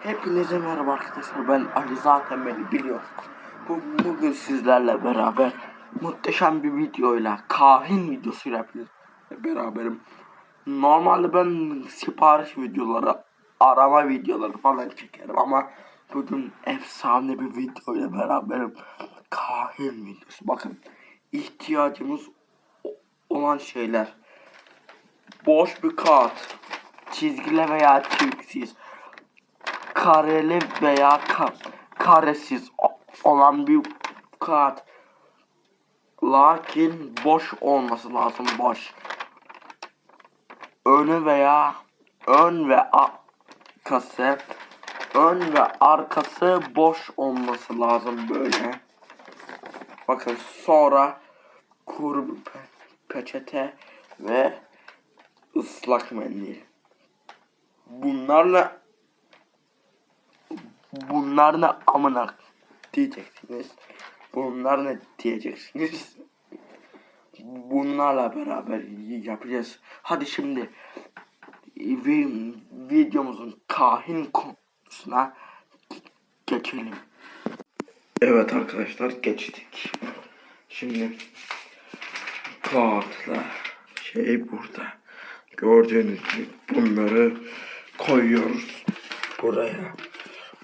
Hepinize merhaba arkadaşlar. Ben Ali zaten beni biliyor. Bu, bugün sizlerle beraber muhteşem bir videoyla kahin videosuyla hepinizle beraberim. Normalde ben sipariş videoları, arama videoları falan çekerim ama bugün efsane bir videoyla beraberim. Kahin videosu. Bakın ihtiyacımız olan şeyler. Boş bir kağıt. Çizgili veya çizgisiz kareli veya ka karesiz olan bir kağıt. Lakin boş olması lazım boş. Önü veya ön ve arkası ön ve arkası boş olması lazım böyle. Bakın sonra kuru pe- peçete ve ıslak mendil. Bunlarla Bunlar ne amına diyeceksiniz. Bunlar ne diyeceksiniz. Bunlarla beraber yapacağız. Hadi şimdi vi- videomuzun kahin konusuna geçelim. Evet arkadaşlar geçtik. Şimdi kağıtlar şey burada. Gördüğünüz gibi bunları koyuyoruz buraya.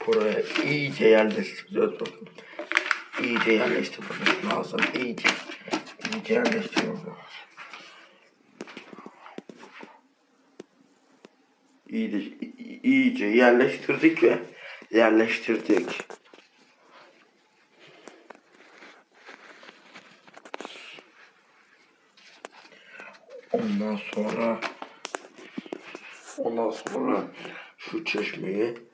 Buraya iyice yerleştiriyoruz bakın. İyice yerleştirmemiz lazım. İyice, iyice yerleştiriyoruz. İyice, iyice yerleştirdik ve yerleştirdik. Ondan sonra ondan sonra şu çeşmeyi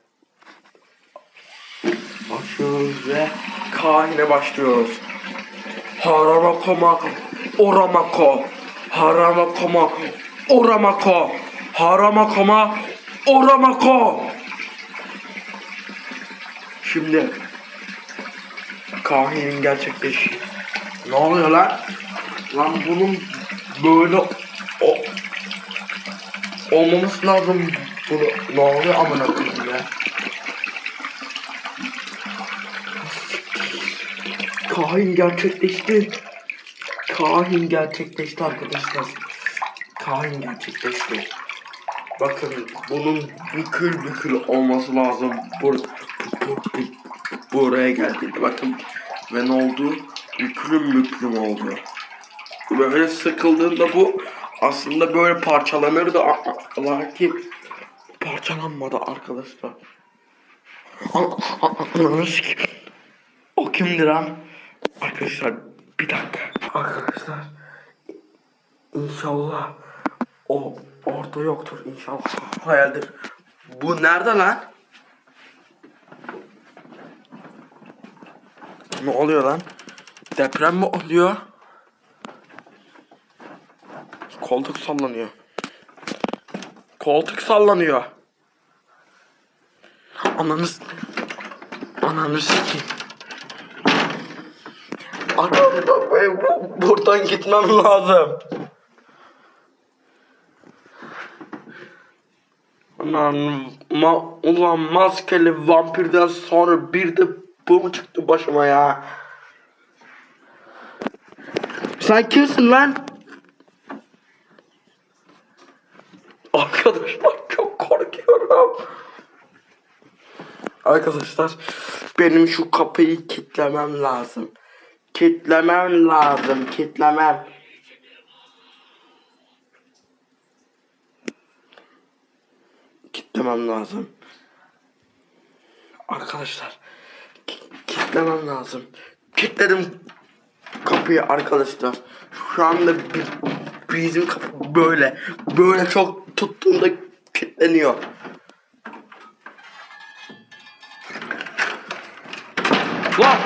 Açıyoruz ve kahine başlıyoruz. Haramakoma oramako. Haramakoma oramako. Haramakoma oramako. Şimdi kahinin gerçekleşi. Ne oluyor lan? Lan bunun böyle o olmaması lazım. Bunu ne oluyor amına koyayım ya? Kahin gerçekleşti. Kahin gerçekleşti arkadaşlar. Kahin gerçekleşti. Bakın bunun bükül bükül olması lazım. Bur bu- bu- bu- buraya geldi. Bakın ve ne oldu? Bükülüm bükülüm oldu. Böyle sıkıldığında bu aslında böyle parçalanırdı. Lakin parçalanmadı arkadaşlar. An- an- Ananı. O kimdir lan? Arkadaşlar bir dakika. Arkadaşlar inşallah o orada yoktur inşallah hayaldir. Bu nerede lan? Ne oluyor lan? Deprem mi oluyor? Koltuk sallanıyor. Koltuk sallanıyor. Ananı s- Ananı sikeyim. Arkadaşlar bu- buradan gitmem lazım. Ulan, ma ulan maskeli vampirden sonra bir de bu mu çıktı başıma ya? Sen kimsin lan? Arkadaşlar çok korkuyorum. Arkadaşlar benim şu kapıyı kilitlemem lazım. Kitlemem lazım, kitlemem. Kitlemem lazım. Arkadaşlar, ki- kitlemem lazım. Kitledim kapıyı arkadaşlar. Şu anda bi- bizim kapı böyle, böyle çok tuttuğumda kilitleniyor. Lan!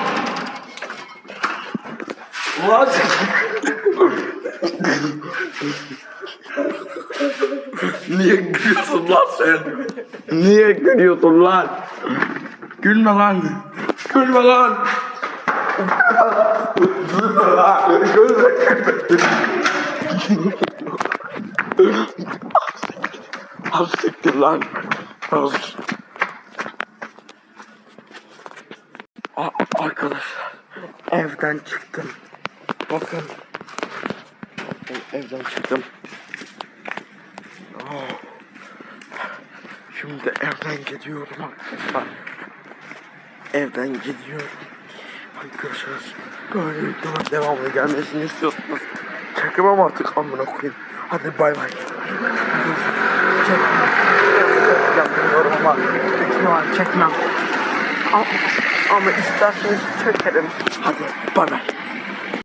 Lan! Niye gülüyorsun lan sen? Niye gülüyorsun lan? Gülme lan. Gülme lan. Gülme lan. Gülme. Az siktir lan. Az. A- arkadaşlar evden çıktım. Bakın. Ev- evden çıktım. Oh. Şimdi evden gidiyorum arkadaşlar. Evden gidiyorum. Arkadaşlar böyle videolar devamlı gelmesini istiyorsanız çekemem artık amına koyayım. Hadi bay bay. Çekmem. Ama çekmem, çekmem. Ama isterseniz çekerim. Hadi bay bay.